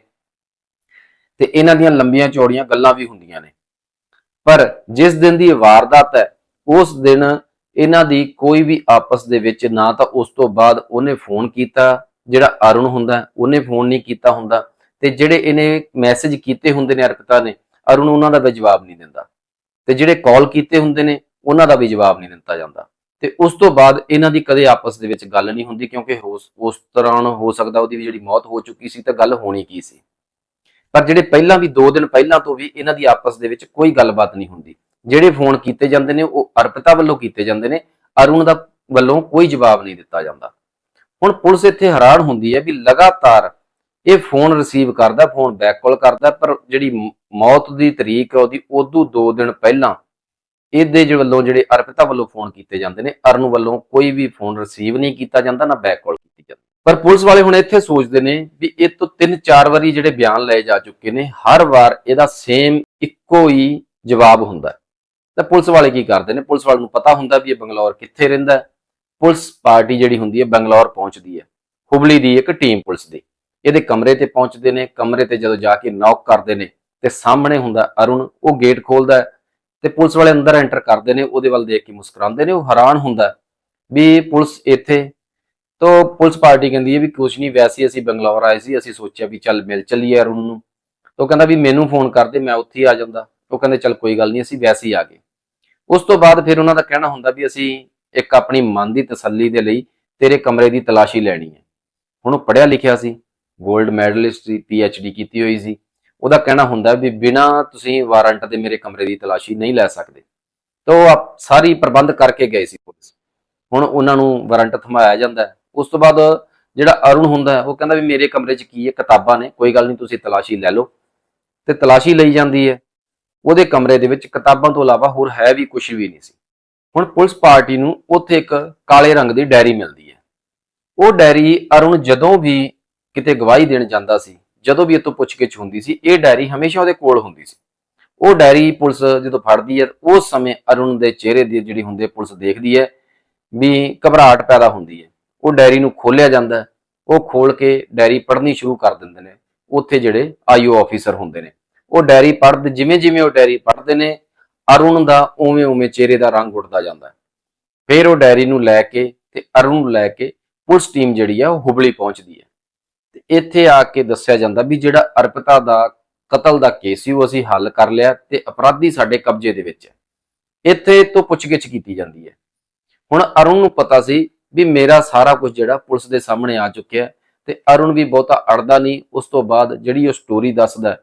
ਤੇ ਇਹਨਾਂ ਦੀਆਂ ਲੰਬੀਆਂ ਚੌੜੀਆਂ ਗੱਲਾਂ ਵੀ ਹੁੰਦੀਆਂ ਨੇ। ਪਰ ਜਿਸ ਦਿਨ ਦੀ ਵਾਰਦਾਤ ਹੈ, ਉਸ ਦਿਨ ਇਹਨਾਂ ਦੀ ਕੋਈ ਵੀ ਆਪਸ ਦੇ ਵਿੱਚ ਨਾ ਤਾਂ ਉਸ ਤੋਂ ਬਾਅਦ ਉਹਨੇ ਫੋਨ ਕੀਤਾ, ਜਿਹੜਾ ਅਰੁਣ ਹੁੰਦਾ, ਉਹਨੇ ਫੋਨ ਨਹੀਂ ਕੀਤਾ ਹੁੰਦਾ ਤੇ ਜਿਹੜੇ ਇਹਨੇ ਮੈਸੇਜ ਕੀਤੇ ਹੁੰਦੇ ਨੇ ਅਰਪਿਤਾ ਨੇ ਅਰੁਣ ਉਹਨਾਂ ਦਾ ਵੀ ਜਵਾਬ ਨਹੀਂ ਦਿੰਦਾ। ਤੇ ਜਿਹੜੇ ਕਾਲ ਕੀਤੇ ਹੁੰਦੇ ਨੇ, ਉਹਨਾਂ ਦਾ ਵੀ ਜਵਾਬ ਨਹੀਂ ਦਿੱਤਾ ਜਾਂਦਾ। ਤੇ ਉਸ ਤੋਂ ਬਾਅਦ ਇਹਨਾਂ ਦੀ ਕਦੇ ਆਪਸ ਦੇ ਵਿੱਚ ਗੱਲ ਨਹੀਂ ਹੁੰਦੀ ਕਿਉਂਕਿ ਉਸ ਉਸ ਤਰ੍ਹਾਂ ਹੋ ਸਕਦਾ ਉਹਦੀ ਵੀ ਜਿਹੜੀ ਮੌਤ ਹੋ ਚੁੱਕੀ ਸੀ ਤਾਂ ਗੱਲ ਹੋਣੀ ਕੀ ਸੀ। ਪਰ ਜਿਹੜੇ ਪਹਿਲਾਂ ਵੀ 2 ਦਿਨ ਪਹਿਲਾਂ ਤੋਂ ਵੀ ਇਹਨਾਂ ਦੀ ਆਪਸ ਦੇ ਵਿੱਚ ਕੋਈ ਗੱਲਬਾਤ ਨਹੀਂ ਹੁੰਦੀ। ਜਿਹੜੇ ਫੋਨ ਕੀਤੇ ਜਾਂਦੇ ਨੇ, ਉਹ ਅਰਪਿਤਾ ਵੱਲੋਂ ਕੀਤੇ ਜਾਂਦੇ ਨੇ, ਅਰੁਣ ਦਾ ਵੱਲੋਂ ਕੋਈ ਜਵਾਬ ਨਹੀਂ ਦਿੱਤਾ ਜਾਂਦਾ। ਹੁਣ ਪੁਲਿਸ ਇੱਥੇ ਹੈਰਾਨ ਹੁੰਦੀ ਹੈ ਵੀ ਲਗਾਤਾਰ ਇਹ ਫੋਨ ਰਿਸੀਵ ਕਰਦਾ, ਫੋਨ ਬੈਕ ਕਾਲ ਕਰਦਾ, ਪਰ ਜਿਹੜੀ ਮੌਤ ਦੀ ਤਰੀਕ ਹੈ ਉਹਦੀ ਉਦੋਂ 2 ਦਿਨ ਪਹਿਲਾਂ ਇਹਦੇ ਜੋ ਵੱਲੋਂ ਜਿਹੜੇ ਅਰਪਿਤਾ ਵੱਲੋਂ ਫੋਨ ਕੀਤੇ ਜਾਂਦੇ ਨੇ, ਅਰੁਣ ਵੱਲੋਂ ਕੋਈ ਵੀ ਫੋਨ ਰਿਸੀਵ ਨਹੀਂ ਕੀਤਾ ਜਾਂਦਾ, ਨਾ ਬੈਕ ਕਾਲ ਪਰ ਪੁਲਿਸ ਵਾਲੇ ਹੁਣ ਇੱਥੇ ਸੋਚਦੇ ਨੇ ਵੀ ਇਹ ਤੋਂ ਤਿੰਨ ਚਾਰ ਵਾਰੀ ਜਿਹੜੇ ਬਿਆਨ ਲਏ ਜਾ ਚੁੱਕੇ ਨੇ, ਹਰ ਵਾਰ ਇਹਦਾ ਸੇਮ ਇੱਕੋ ਹੀ ਜਵਾਬ ਹੁੰਦਾ ਤਾਂ ਪੁਲਿਸ ਵਾਲੇ ਕੀ ਕਰਦੇ ਨੇ? ਪੁਲਿਸ ਵਾਲੇ ਨੂੰ ਪਤਾ ਹੁੰਦਾ ਵੀ ਇਹ ਬੰਗਲੌਰ ਕਿੱਥੇ ਰਹਿੰਦਾ ਪੁਲਿਸ ਪਾਰਟੀ ਜਿਹੜੀ ਹੁੰਦੀ ਹੈ ਬੰਗਲੌਰ ਪਹੁੰਚਦੀ ਹੈ। ਹੁਬਲੀ ਦੀ ਇੱਕ ਟੀਮ ਪੁਲਿਸ ਦੀ। ਇਹਦੇ ਕਮਰੇ ਤੇ ਪਹੁੰਚਦੇ ਨੇ, ਕਮਰੇ ਤੇ ਜਦੋਂ ਜਾ ਕੇ ਨੌਕ ਕਰਦੇ ਨੇ ਤੇ ਸਾਹਮਣੇ ਹੁੰਦਾ ਅਰੁਣ, ਉਹ ਗੇਟ ਖੋਲਦਾ ਤੇ ਪੁਲਿਸ ਵਾਲੇ ਅੰਦਰ ਐਂਟਰ ਕਰਦੇ ਨੇ, ਉਹਦੇ ਵੱਲ ਦੇਖ ਕੇ ਮੁਸਕਰਾਉਂਦੇ ਨੇ, ਉਹ ਹੈਰਾਨ ਹੁੰਦਾ ਵੀ ਪੁਲਿਸ ਇੱਥੇ ਤੋਂ ਪੁਲਿਸ ਪਾਰਟੀ ਕਹਿੰਦੀ ਹੈ ਵੀ ਕੁਛ ਨਹੀਂ ਵੈਸੇ ਹੀ ਅਸੀਂ ਬੰਗਲੌਰ ਆਏ ਸੀ, ਅਸੀਂ ਸੋਚਿਆ ਵੀ ਚੱਲ ਮਿਲ ਚੱਲੀਏ ਅਰੁਣ ਨੂੰ। ਉਹ ਕਹਿੰਦਾ ਵੀ ਮੈਨੂੰ ਫੋਨ ਕਰਦੇ ਮੈਂ ਉੱਥੇ ਹੀ ਆ ਜਾਂਦਾ। ਉਹ ਕਹਿੰਦੇ ਚੱਲ ਕੋਈ ਗੱਲ ਨਹੀਂ ਅਸੀਂ ਵੈਸੇ ਹੀ ਆ ਗਏ। ਉਸ ਤੋਂ ਬਾਅਦ ਫਿਰ ਉਹਨਾਂ ਦਾ ਕਹਿਣਾ ਹੁੰਦਾ ਵੀ ਅਸੀਂ ਇੱਕ ਆਪਣੀ ਮਨ ਦੀ ਤਸੱਲੀ ਦੇ ਲਈ ਤੇਰੇ ਕਮਰੇ ਦੀ ਤਲਾਸ਼ੀ ਲੈਣੀ ਹੈ। ਹੁਣ ਉਹ ਪੜ੍ਹਿਆ ਲਿਖਿਆ ਸੀ 골ਡ ਮੈਡਲਿਸਟ ਸੀ ਡੀ ਕੀਤੀ ਹੋਈ ਸੀ। ਉਹਦਾ ਕਹਿਣਾ ਹੁੰਦਾ ਵੀ ਬਿਨਾ ਤੁਸੀਂ ਵਾਰੰਟ ਦੇ ਮੇਰੇ ਕਮਰੇ ਦੀ ਤਲਾਸ਼ੀ ਨਹੀਂ ਲੈ ਸਕਦੇ। ਤਾਂ ਉਹ ਆਪ- ਸਾਰੀ ਪ੍ਰਬੰਧ ਕਰਕੇ ਗਏ ਸੀ ਪੁਲਿਸ। ਹੁਣ ਉਹਨਾਂ ਨੂੰ ਵਾਰੰਟ ਥਮਾਇਆ ਜਾਂਦਾ ਉਸ ਤੋਂ ਬਾਅਦ ਜਿਹੜਾ ਅਰੁਣ ਹੁੰਦਾ ਹੈ, ਉਹ ਕਹਿੰਦਾ ਵੀ ਮੇਰੇ ਕਮਰੇ 'ਚ ਕੀ ਹੈ? ਕਿਤਾਬਾਂ ਨੇ। ਕੋਈ ਗੱਲ ਨਹੀਂ, ਤੁਸੀਂ ਤਲਾਸ਼ੀ ਲੈ ਲਓ। ਤੇ ਤਲਾਸ਼ੀ ਲਈ ਜਾਂਦੀ ਹੈ। ਉਹਦੇ ਕਮਰੇ ਦੇ ਵਿੱਚ ਕਿਤਾਬਾਂ ਤੋਂ ਇਲਾਵਾ ਹੋਰ ਹੈ ਵੀ ਕੁਝ ਵੀ ਨਹੀਂ ਸੀ। ਹੁਣ ਪੁਲਿਸ ਪਾਰਟੀ ਨੂੰ ਉੱਥੇ ਇੱਕ ਕਾਲੇ ਰੰਗ ਦੀ ਡਾਇਰੀ ਮਿਲਦੀ ਹੈ। ਉਹ ਡਾਇਰੀ ਅਰੁਣ ਜਦੋਂ ਵੀ ਕਿਤੇ ਗਵਾਹੀ ਦੇਣ ਜਾਂਦਾ ਸੀ, ਜਦੋਂ ਵੀ ਇਹ ਤੋਂ ਪੁੱਛਗਿੱਛ ਹੁੰਦੀ ਸੀ, ਇਹ ਡਾਇਰੀ ਹਮੇਸ਼ਾ ਉਹਦੇ ਕੋਲ ਹੁੰਦੀ ਸੀ। ਉਹ ਡਾਇਰੀ ਪੁਲਿਸ ਜਦੋਂ ਫੜਦੀ ਹੈ, ਉਸ ਸਮੇਂ ਅਰੁਣ ਦੇ ਚਿਹਰੇ ਦੀ ਜਿਹੜੀ ਹੁੰਦੀ ਪੁਲਿਸ ਦੇਖਦੀ ਹੈ ਵੀ ਘਬਰਾਹਟ ਪੈਦਾ ਹੁੰਦੀ ਹੈ। ਉਹ ਡਾਇਰੀ ਨੂੰ ਖੋਲਿਆ ਜਾਂਦਾ ਉਹ ਖੋਲ ਕੇ ਡਾਇਰੀ ਪੜ੍ਹਨੀ ਸ਼ੁਰੂ ਕਰ ਦਿੰਦੇ ਨੇ, ਉੱਥੇ ਜਿਹੜੇ ਆਈਓ ਆਫੀਸਰ ਹੁੰਦੇ ਨੇ। ਉਹ ਡਾਇਰੀ ਪੜ੍ਹਦੇ ਜਿਵੇਂ ਜਿਵੇਂ ਉਹ ਡਾਇਰੀ ਪੜ੍ਹਦੇ ਨੇ, ਅਰੁਣ ਦਾ ਉਵੇਂ ਉਵੇਂ ਚਿਹਰੇ ਦਾ ਰੰਗ ਉੱਡਦਾ ਜਾਂਦਾ ਫਿਰ ਉਹ ਡਾਇਰੀ ਨੂੰ ਲੈ ਕੇ ਤੇ ਅਰੁਣ ਨੂੰ ਲੈ ਕੇ ਪੁਲਿਸ ਟੀਮ ਜਿਹੜੀ ਆ, ਉਹ ਹੁਬਲੀ ਪਹੁੰਚਦੀ ਹੈ। ਤੇ ਇੱਥੇ ਆ ਕੇ ਦੱਸਿਆ ਜਾਂਦਾ ਵੀ ਜਿਹੜਾ ਅਰਪਿਤਾ ਦਾ ਕਤਲ ਦਾ ਕੇਸ ਸੀ, ਉਹ ਅਸੀਂ ਹੱਲ ਕਰ ਲਿਆ ਤੇ ਅਪਰਾਧੀ ਸਾਡੇ ਕਬਜ਼ੇ ਦੇ ਵਿੱਚ ਹੈ। ਇੱਥੇ ਤੋਂ ਪੁੱਛਗਿੱਛ ਕੀਤੀ ਜਾਂਦੀ ਹੈ। ਹੁਣ ਅਰੁਣ ਨੂੰ ਪਤਾ ਸੀ ਵੀ ਮੇਰਾ ਸਾਰਾ ਕੁਝ ਜਿਹੜਾ ਪੁਲਿਸ ਦੇ ਸਾਹਮਣੇ ਆ ਚੁੱਕਿਆ ਹੈ ਤੇ ਅਰੁਣ ਵੀ ਬਹੁਤਾ ਅੜਦਾ ਨਹੀਂ, ਉਸ ਤੋਂ ਬਾਅਦ ਜਿਹੜੀ ਉਹ ਸਟੋਰੀ ਦੱਸਦਾ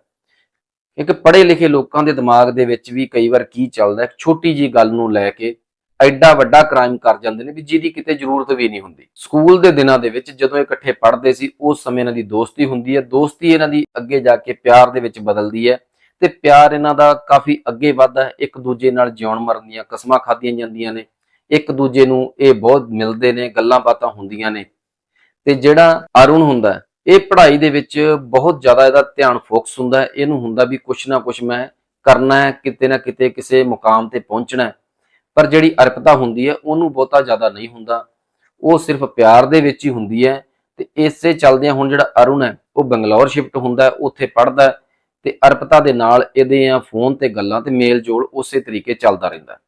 ਇੱਕ ਪੜ੍ਹੇ ਲਿਖੇ ਲੋਕਾਂ ਦੇ ਦਿਮਾਗ ਦੇ ਵਿੱਚ ਵੀ ਕਈ ਵਾਰ ਕੀ ਚੱਲਦਾ ਇੱਕ ਛੋਟੀ ਜੀ ਗੱਲ ਨੂੰ ਲੈ ਕੇ ਐਡਾ ਵੱਡਾ ਕ੍ਰਾਈਮ ਕਰ ਜਾਂਦੇ ਨੇ ਵੀ ਜਿਹਦੀ ਕਿਤੇ ਜ਼ਰੂਰਤ ਵੀ ਨਹੀਂ ਹੁੰਦੀ। ਸਕੂਲ ਦੇ ਦਿਨਾਂ ਦੇ ਵਿੱਚ ਜਦੋਂ ਇਹ ਇਕੱਠੇ ਪੜ੍ਹਦੇ ਸੀ, ਉਸ ਸਮੇਂ ਇਹਨਾਂ ਦੀ ਦੋਸਤੀ ਹੁੰਦੀ ਹੈ, ਦੋਸਤੀ ਇਹਨਾਂ ਦੀ ਅੱਗੇ ਜਾ ਕੇ ਪਿਆਰ ਦੇ ਵਿੱਚ ਬਦਲਦੀ ਹੈ ਤੇ ਪਿਆਰ ਇਹਨਾਂ ਦਾ ਕਾਫੀ ਅੱਗੇ ਵੱਧਦਾ ਹੈ, ਇੱਕ ਦੂਜੇ ਨਾਲ ਜਿਉਣ ਮਰਨ ਦੀਆਂ ਕਸਮਾਂ ਖਾਧੀਆਂ ਜਾਂਦੀਆਂ ਨੇ। ਇੱਕ ਦੂਜੇ ਨੂੰ ਇਹ ਬਹੁਤ ਮਿਲਦੇ ਨੇ, ਗੱਲਾਂ ਬਾਤਾਂ ਹੁੰਦੀਆਂ ਨੇ। ਤੇ ਜਿਹੜਾ ਅਰੁਣ ਹੁੰਦਾ ਇਹ ਪੜ੍ਹਾਈ ਦੇ ਵਿੱਚ ਬਹੁਤ ਜ਼ਿਆਦਾ ਇਹਦਾ ਧਿਆਨ ਫੋਕਸ ਹੁੰਦਾ ਇਹਨੂੰ ਹੁੰਦਾ ਵੀ ਕੁਛ ਨਾ ਕੁਛ ਮੈਂ ਕਰਨਾ ਹੈ, ਕਿਤੇ ਨਾ ਕਿਤੇ ਕਿਸੇ ਮੁਕਾਮ ਤੇ ਪਹੁੰਚਣਾ ਪਰ ਜਿਹੜੀ ਅਰਪਤਾ ਹੁੰਦੀ ਹੈ, ਉਹਨੂੰ ਬਹੁਤਾ ਜ਼ਿਆਦਾ ਨਹੀਂ ਹੁੰਦਾ। ਉਹ ਸਿਰਫ ਪਿਆਰ ਦੇ ਵਿੱਚ ਹੀ ਹੁੰਦੀ ਹੈ। ਤੇ ਇਸੇ ਚੱਲਦਿਆਂ ਹੁਣ ਜਿਹੜਾ ਅਰੁਣ ਹੈ, ਉਹ ਬੰਗਲੌਰ ਸ਼ਿਫਟ ਹੁੰਦਾ ਉੱਥੇ ਪੜ੍ਹਦਾ ਹੈ। ਤੇ ਅਰਪਤਾ ਦੇ ਨਾਲ ਇਹਦੇ ਆ ਫੋਨ ਤੇ ਗੱਲਾਂ ਤੇ ਮੇਲ ਜੋਲ ਉਸੇ ਤਰੀਕੇ ਚੱਲਦਾ ਰਹਿੰਦਾ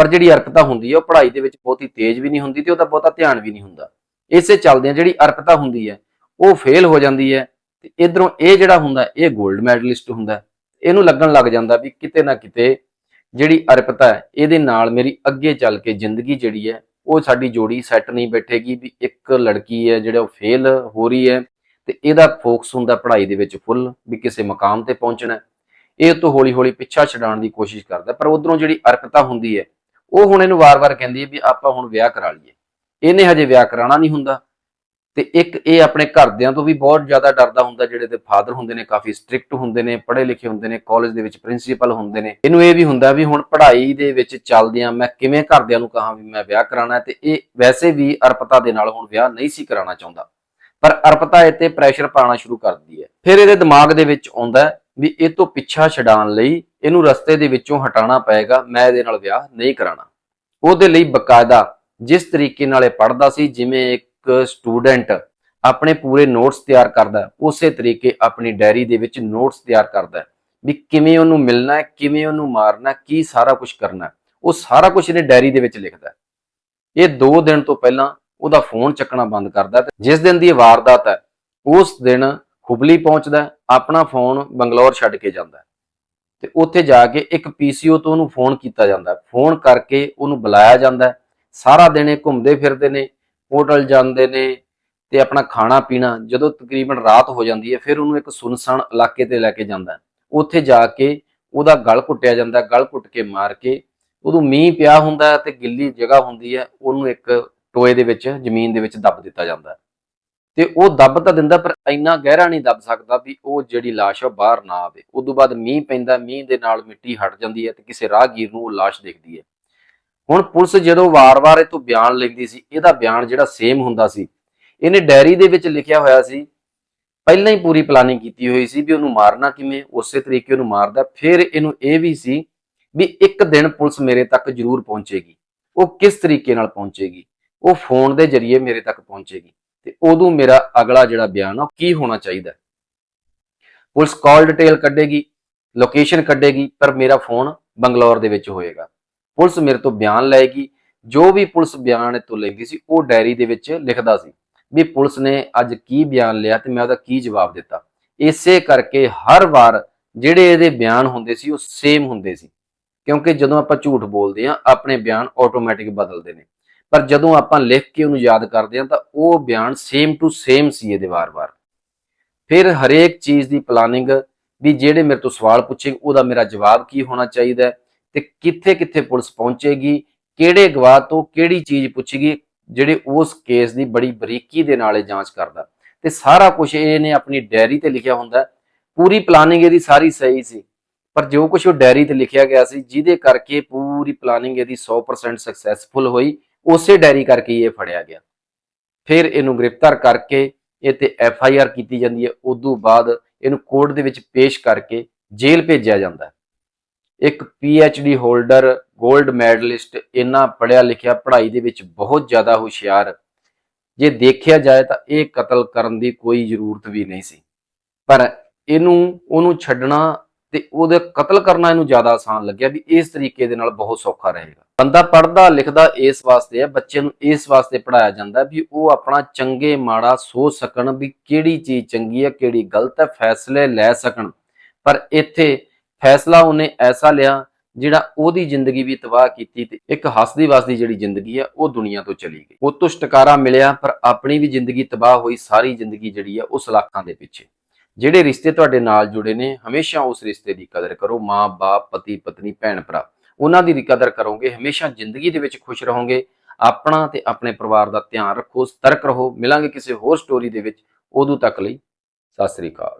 ਪਰ ਜਿਹੜੀ ਅਰਪਤਾ ਹੁੰਦੀ ਹੈ, ਉਹ ਪੜ੍ਹਾਈ ਦੇ ਵਿੱਚ ਬਹੁਤੀ ਤੇਜ਼ ਵੀ ਨਹੀਂ ਹੁੰਦੀ ਤੇ ਉਹਦਾ ਬਹੁਤਾ ਧਿਆਨ ਵੀ ਨਹੀਂ ਹੁੰਦਾ। ਇਸੇ ਚੱਲਦਿਆਂ ਜਿਹੜੀ ਅਰਪਤਾ ਹੁੰਦੀ ਹੈ, ਉਹ ਫੇਲ ਹੋ ਜਾਂਦੀ ਹੈ ਤੇ ਇਧਰੋਂ ਇਹ ਜਿਹੜਾ ਹੁੰਦਾ, ਇਹ 골ਡ ਮੈਡਲਿਸਟ ਹੁੰਦਾ ਇਹਨੂੰ ਲੱਗਣ ਲੱਗ ਜਾਂਦਾ ਵੀ ਕਿਤੇ ਨਾ ਕਿਤੇ ਜਿਹੜੀ ਅਰਪਤਾ ਹੈ, ਇਹਦੇ ਨਾਲ ਮੇਰੀ ਅੱਗੇ ਚੱਲ ਕੇ ਜ਼ਿੰਦਗੀ ਜਿਹੜੀ ਹੈ, ਉਹ ਸਾਡੀ ਜੋੜੀ ਸੈੱਟ ਨਹੀਂ ਬੈਠੇਗੀ ਵੀ ਇੱਕ ਲੜਕੀ ਹੈ ਜਿਹੜਾ ਉਹ ਫੇਲ ਹੋ ਰਹੀ ਹੈ ਤੇ ਇਹਦਾ ਫੋਕਸ ਹੁੰਦਾ ਪੜ੍ਹਾਈ ਦੇ ਵਿੱਚ ਫੁੱਲ ਵੀ ਕਿਸੇ ਮਕਾਮ ਤੇ ਪਹੁੰਚਣਾ ਇਹ ਤੋਂ ਹੌਲੀ ਹੌਲੀ ਪਿੱਛਾ ਛਡਾਉਣ ਦੀ ਕੋਸ਼ਿਸ਼ ਕਰਦਾ ਪਰ ਉਧਰੋਂ ਜਿਹੜੀ ਅਰਪਤਾ ਹੁੰਦੀ ਹੈ ਉਹ ਹੁਣ ਇਹਨੂੰ ਵਾਰ-ਵਾਰ ਕਹਿੰਦੀ ਹੈ ਵੀ ਆਪਾਂ ਹੁਣ ਵਿਆਹ ਕਰਾ ਲਈਏ। ਇਹਨੇ ਹਜੇ ਵਿਆਹ ਕਰਾਉਣਾ ਨਹੀਂ ਹੁੰਦਾ। ਤੇ ਇੱਕ ਇਹ ਆਪਣੇ ਘਰਦਿਆਂ ਤੋਂ ਵੀ ਬਹੁਤ ਜ਼ਿਆਦਾ ਡਰਦਾ ਹੁੰਦਾ, ਜਿਹੜੇ ਦੇ ਫਾਦਰ ਹੁੰਦੇ ਨੇ, ਕਾਫੀ ਸਟ੍ਰਿਕਟ ਹੁੰਦੇ ਨੇ ਪੜ੍ਹੇ ਲਿਖੇ ਹੁੰਦੇ ਨੇ ਕਾਲਜ ਦੇ ਵਿੱਚ ਪ੍ਰਿੰਸੀਪਲ ਹੁੰਦੇ ਨੇ। ਇਹਨੂੰ ਇਹ ਵੀ ਹੁੰਦਾ ਵੀ ਹੁਣ ਪੜ੍ਹਾਈ ਦੇ ਵਿੱਚ ਚੱਲਦਿਆਂ ਮੈਂ ਕਿਵੇਂ ਘਰਦਿਆਂ ਨੂੰ ਕਹਾਂ ਵੀ ਮੈਂ ਵਿਆਹ ਕਰਾਉਣਾ ਹੈ ਤੇ ਇਹ ਵੈਸੇ ਵੀ ਅਰਪਤਾ ਦੇ ਨਾਲ ਹੁਣ ਵਿਆਹ ਨਹੀਂ ਸੀ ਕਰਾਉਣਾ ਚਾਹੁੰਦਾ। ਪਰ ਅਰਪਤਾ ਇਹ ਤੇ ਪ੍ਰੈਸ਼ਰ ਪਾਉਣਾ ਸ਼ੁਰੂ ਕਰਦੀ ਹੈ। ਫਿਰ ਇਹਦੇ ਦਿਮਾਗ ਦੇ ਵਿੱਚ ਆਉਂਦਾ ਵੀ ਇਹ ਤੋਂ ਪਿੱਛਾ ਛਡਾਉਣ ਲਈ ਇਹਨੂੰ ਰਸਤੇ ਦੇ ਵਿੱਚੋਂ ਹਟਾਉਣਾ ਪਏਗਾ, ਮੈਂ ਇਹਦੇ ਨਾਲ ਵਿਆਹ ਨਹੀਂ ਕਰਾਉਣਾ। ਉਹਦੇ ਲਈ ਬਕਾਇਦਾ ਜਿਸ ਤਰੀਕੇ ਨਾਲ ਇਹ ਪੜ੍ਹਦਾ ਸੀ, ਜਿਵੇਂ ਇੱਕ ਸਟੂਡੈਂਟ ਆਪਣੇ ਪੂਰੇ ਨੋਟਸ ਤਿਆਰ ਕਰਦਾ ਉਸੇ ਤਰੀਕੇ ਆਪਣੀ ਡਾਇਰੀ ਦੇ ਵਿੱਚ ਨੋਟਸ ਤਿਆਰ ਕਰਦਾ ਵੀ ਕਿਵੇਂ ਉਹਨੂੰ ਮਿਲਣਾ ਹੈ, ਕਿਵੇਂ ਉਹਨੂੰ ਮਾਰਨਾ ਕੀ ਸਾਰਾ ਕੁਝ ਕਰਨਾ ਉਹ ਸਾਰਾ ਕੁਝ ਇਹਨੇ ਡਾਇਰੀ ਦੇ ਵਿੱਚ ਲਿਖਦਾ ਇਹ 2 ਦਿਨ ਤੋਂ ਪਹਿਲਾਂ ਉਹਦਾ ਫੋਨ ਚੱਕਣਾ ਬੰਦ ਕਰਦਾ ਤੇ ਜਿਸ ਦਿਨ ਦੀ ਇਹ ਵਾਰਦਾਤ ਹੈ, ਉਸ ਦਿਨ ਹੁਬਲੀ ਪਹੁੰਚਦਾ ਆਪਣਾ ਫੋਨ ਬੰਗਲੌਰ ਛੱਡ ਕੇ ਜਾਂਦਾ ਤੇ ਉੱਥੇ ਜਾ ਕੇ ਇੱਕ ਪੀਸੀਓ ਤੋਂ ਉਹਨੂੰ ਫੋਨ ਕੀਤਾ ਜਾਂਦਾ। ਫੋਨ ਕਰਕੇ ਉਹਨੂੰ ਬੁਲਾਇਆ ਜਾਂਦਾ ਸਾਰਾ ਦਿਨ ਇਹ ਘੁੰਮਦੇ ਫਿਰਦੇ ਨੇ, ਹੋਟਲ ਜਾਂਦੇ ਨੇ ਤੇ ਆਪਣਾ ਖਾਣਾ ਪੀਣਾ, ਜਦੋਂ ਤਕਰੀਬਨ ਰਾਤ ਹੋ ਜਾਂਦੀ ਹੈ, ਫਿਰ ਉਹਨੂੰ ਇੱਕ ਸੁਨਸਾਨ ਇਲਾਕੇ ਤੇ ਲੈ ਕੇ ਜਾਂਦਾ ਉੱਥੇ ਜਾ ਕੇ ਉਹਦਾ ਗਲ ਘੁੱਟਿਆ ਜਾਂਦਾ ਗਲ ਘੁੱਟ ਕੇ ਮਾਰ ਕੇ ਉਦੋਂ ਮੀਂਹ ਪਿਆ ਹੁੰਦਾ ਹੈ ਤੇ ਗਿੱਲੀ ਜਗ੍ਹਾ ਹੁੰਦੀ ਹੈ, ਉਹਨੂੰ ਇੱਕ ਟੋਏ ਦੇ ਵਿੱਚ, ਜ਼ਮੀਨ ਦੇ ਵਿੱਚ ਦੱਬ ਦਿੱਤਾ ਜਾਂਦਾ ਤੇ ਉਹ ਦੱਬ ਤਾਂ ਦਿੰਦਾ, ਪਰ ਇੰਨਾ ਗਹਿਰਾ ਨਹੀਂ ਦੱਬ ਸਕਦਾ ਵੀ ਉਹ ਜਿਹੜੀ ਲਾਸ਼ ਆ ਉਹ ਬਾਹਰ ਨਾ ਆਵੇ। ਉਦੋਂ ਬਾਅਦ ਮੀਂਹ ਪੈਂਦਾ, ਮੀਂਹ ਦੇ ਨਾਲ ਮਿੱਟੀ ਹਟ ਜਾਂਦੀ ਹੈ ਤੇ ਕਿਸੇ ਰਾਹਗੀਰ ਨੂੰ ਉਹ ਲਾਸ਼ ਦਿਖਦੀ ਹੈ। ਹੁਣ ਪੁਲਿਸ ਜਦੋਂ ਵਾਰ-ਵਾਰ ਇਹ ਤੋਂ ਬਿਆਨ ਲੈਂਦੀ ਸੀ, ਇਹਦਾ ਬਿਆਨ ਜਿਹੜਾ ਸੇਮ ਹੁੰਦਾ ਸੀ, ਇਹਨੇ ਡਾਇਰੀ ਦੇ ਵਿੱਚ ਲਿਖਿਆ ਹੋਇਆ ਸੀ, ਪਹਿਲਾਂ ਹੀ ਪੂਰੀ ਪਲਾਨਿੰਗ ਕੀਤੀ ਹੋਈ ਸੀ ਵੀ ਉਹਨੂੰ ਮਾਰਨਾ ਕਿਵੇਂ, ਉਸੇ ਤਰੀਕੇ ਉਹਨੂੰ ਮਾਰਦਾ, ਫਿਰ ਇਹਨੂੰ ਇਹ ਵੀ ਸੀ ਵੀ ਇੱਕ ਦਿਨ ਪੁਲਿਸ ਮੇਰੇ ਤੱਕ ਜ਼ਰੂਰ ਪਹੁੰਚੇਗੀ। ਉਹ ਕਿਸ ਤਰੀਕੇ ਨਾਲ ਪਹੁੰਚੇਗੀ? ਉਹ ਫੋਨ ਦੇ ਜ਼ਰੀਏ ਮੇਰੇ ਤੱਕ ਪਹੁੰਚੇਗੀ। ਤੇ ਉਦੋਂ ਮੇਰਾ ਅਗਲਾ ਜਿਹੜਾ ਬਿਆਨ ਆ ਉਹ ਕੀ ਹੋਣਾ ਚਾਹੀਦਾ? ਪੁਲਿਸ ਕਾਲ ਡਿਟੇਲ ਕੱਢੇਗੀ, ਲੋਕੇਸ਼ਨ ਕੱਢੇਗੀ, ਪਰ ਮੇਰਾ ਫੋਨ ਬੰਗਲੌਰ ਦੇ ਵਿੱਚ ਹੋਏਗਾ। ਪੁਲਿਸ ਮੇਰੇ ਤੋਂ ਬਿਆਨ ਲਏਗੀ, ਜੋ ਵੀ ਪੁਲਿਸ ਬਿਆਨ ਤੋਂ ਲੈਂਦੀ ਸੀ, ਉਹ ਡਾਇਰੀ ਦੇ ਵਿੱਚ ਲਿਖਦਾ ਸੀ ਵੀ ਪੁਲਿਸ ਨੇ ਅੱਜ ਕੀ ਬਿਆਨ ਲਿਆ ਤੇ ਮੈਂ ਉਹਦਾ ਕੀ ਜਵਾਬ ਦਿੱਤਾ। ਇਸੇ ਕਰਕੇ ਹਰ ਵਾਰ ਜਿਹੜੇ ਇਹਦੇ ਬਿਆਨ ਹੁੰਦੇ ਸੀ, ਉਹ ਸੇਮ ਹੁੰਦੇ ਸੀ। ਕਿਉਂਕਿ ਜਦੋਂ ਆਪਾਂ ਝੂਠ ਬੋਲਦੇ ਆ ਆਪਣੇ ਬਿਆਨ ਆਟੋਮੈਟਿਕ ਬਦਲਦੇ ਨੇ। ਪਰ ਜਦੋਂ ਆਪਾਂ ਲਿਖ ਕੇ ਉਹਨੂੰ ਯਾਦ ਕਰਦੇ ਹਾਂ ਤਾਂ ਉਹ ਬਿਆਨ ਸੇਮ ਟੂ ਸੇਮ ਸੀ ਇਹਦੇ ਵਾਰ-ਵਾਰ। ਫਿਰ ਹਰੇਕ ਚੀਜ਼ ਦੀ ਪਲਾਨਿੰਗ ਵੀ ਜਿਹੜੇ ਮੇਰੇ ਤੋਂ ਸਵਾਲ ਪੁੱਛੇ, ਉਹਦਾ ਮੇਰਾ ਜਵਾਬ ਕੀ ਹੋਣਾ ਚਾਹੀਦਾ ਹੈ ਤੇ ਕਿੱਥੇ-ਕਿੱਥੇ ਪੁਲਿਸ ਪਹੁੰਚੇਗੀ, ਕਿਹੜੇ ਗਵਾਹ ਤੋਂ ਕਿਹੜੀ ਚੀਜ਼ ਪੁੱਛੇਗੀ, ਜਿਹੜੇ ਉਸ ਕੇਸ ਦੀ ਬੜੀ ਬਰੀਕੀ ਦੇ ਨਾਲ ਇਹ ਜਾਂਚ ਕਰਦਾ। ਤੇ ਸਾਰਾ ਕੁਝ ਇਹਨੇ ਆਪਣੀ ਡਾਇਰੀ ਤੇ ਲਿਖਿਆ ਹੁੰਦਾ ਪੂਰੀ ਪਲਾਨਿੰਗ ਇਹਦੀ ਸਾਰੀ ਸਹੀ ਸੀ। ਪਰ ਜੋ ਕੁਝ ਉਹ ਡਾਇਰੀ ਤੇ ਲਿਖਿਆ ਗਿਆ ਸੀ, ਜਿਹਦੇ ਕਰਕੇ ਪੂਰੀ ਪਲਾਨਿੰਗ ਇਹਦੀ 100% ਸਕਸੈਸਫੁਲ ਹੋਈ। ਉਸੇ ਡਾਇਰੀ ਕਰਕੇ ਇਹ ਫੜਿਆ ਗਿਆ। ਫਿਰ ਇਹਨੂੰ ਗ੍ਰਿਫਤਾਰ ਕਰਕੇ ਇਹ ਤੇ ਐਫ ਆਈ ਆਰ ਕੀਤੀ ਜਾਂਦੀ ਹੈ। ਉਦੋਂ ਬਾਅਦ ਇਹਨੂੰ ਕੋਰਟ ਦੇ ਵਿੱਚ ਪੇਸ਼ ਕਰਕੇ ਜੇਲ੍ਹ ਭੇਜਿਆ ਜਾਂਦਾ ਹੈ। ਇੱਕ ਪੀ ਐਚ ਡੀ ਹੋਲਡਰ 골ਡ ਮੈਡਲਿਸਟ, ਇੰਨਾ ਪੜਿਆ ਲਿਖਿਆ, ਪੜ੍ਹਾਈ ਦੇ ਵਿੱਚ ਬਹੁਤ ਜ਼ਿਆਦਾ ਹੁਸ਼ਿਆਰ। ਜੇ ਦੇਖਿਆ ਜਾਏ ਤਾਂ ਇਹ ਕਤਲ ਕਰਨ ਦੀ ਕੋਈ ਜ਼ਰੂਰਤ ਵੀ ਨਹੀਂ ਸੀ। ਪਰ ਇਹਨੂੰ, ਉਹਨੂੰ ਛੱਡਣਾ ਤੇ ਉਹਦਾ ਕਤਲ ਕਰਨਾ ਇਹਨੂੰ ਜ਼ਿਆਦਾ ਆਸਾਨ ਲੱਗਿਆ ਵੀ ਇਸ ਤਰੀਕੇ ਦੇ ਨਾਲ ਬਹੁਤ ਸੌਖਾ ਰਹੇਗਾ। ਬੰਦਾ ਪੜਦਾ ਲਿਖਦਾ ਇਸ ਵਾਸਤੇ ਹੈ, ਬੱਚੇ ਨੂੰ ਇਸ ਵਾਸਤੇ ਪੜਾਇਆ ਜਾਂਦਾ ਵੀ ਉਹ ਆਪਣਾ ਚੰਗੇ ਮਾੜਾ ਸੋਚ ਸਕਣ ਵੀ ਕਿਹੜੀ ਚੀਜ਼ ਚੰਗੀ ਹੈ, ਕਿਹੜੀ ਗਲਤ ਹੈ, ਫੈਸਲੇ ਲੈ ਸਕਣ। ਪਰ ਇੱਥੇ ਫੈਸਲਾ ਉਹਨੇ ਐਸਾ ਲਿਆ ਜਿਹੜਾ ਉਹਦੀ ਜ਼ਿੰਦਗੀ ਵੀ ਤਬਾਹ ਕੀਤੀ ਤੇ ਇੱਕ ਹੱਸਦੀ ਵਸਦੀ ਜਿਹੜੀ ਜ਼ਿੰਦਗੀ ਆ ਉਹ ਦੁਨੀਆ ਤੋਂ ਚਲੀ ਗਈ। ਉਹ ਤੋਂ ਛੁਟਕਾਰਾ ਮਿਲਿਆ ਪਰ ਆਪਣੀ ਵੀ ਜ਼ਿੰਦਗੀ ਤਬਾਹ ਹੋਈ, ਸਾਰੀ ਜ਼ਿੰਦਗੀ ਜਿਹੜੀ ਆ ਉਹ ਸਲਾਖਾਂ ਦੇ ਪਿੱਛੇ। ਜਿਹੜੇ ਰਿਸ਼ਤੇ ਤੁਹਾਡੇ ਨਾਲ ਜੁੜੇ ਨੇ, ਹਮੇਸ਼ਾ ਉਸ ਰਿਸ਼ਤੇ ਦੀ ਕਦਰ ਕਰੋ। ਮਾਂ, ਬਾਪ, ਪਤੀ, ਪਤਨੀ, ਭੈਣ, ਭਰਾ, ਉਹਨਾਂ ਦੀ ਵੀ ਕਦਰ ਕਰੋਗੇ, ਹਮੇਸ਼ਾ ਜ਼ਿੰਦਗੀ ਦੇ ਵਿੱਚ ਖੁਸ਼ ਰਹੋਗੇ। ਆਪਣਾ ਤੇ ਆਪਣੇ ਪਰਿਵਾਰ ਦਾ ਧਿਆਨ ਰੱਖੋ, ਸਤਰਕ ਰਹੋ। ਮਿਲਾਂਗੇ ਕਿਸੇ ਹੋਰ ਸਟੋਰੀ ਦੇ ਵਿੱਚ। ਉਦੋਂ ਤੱਕ ਲਈ ਸਤਿ ਸ੍ਰੀ ਅਕਾਲ।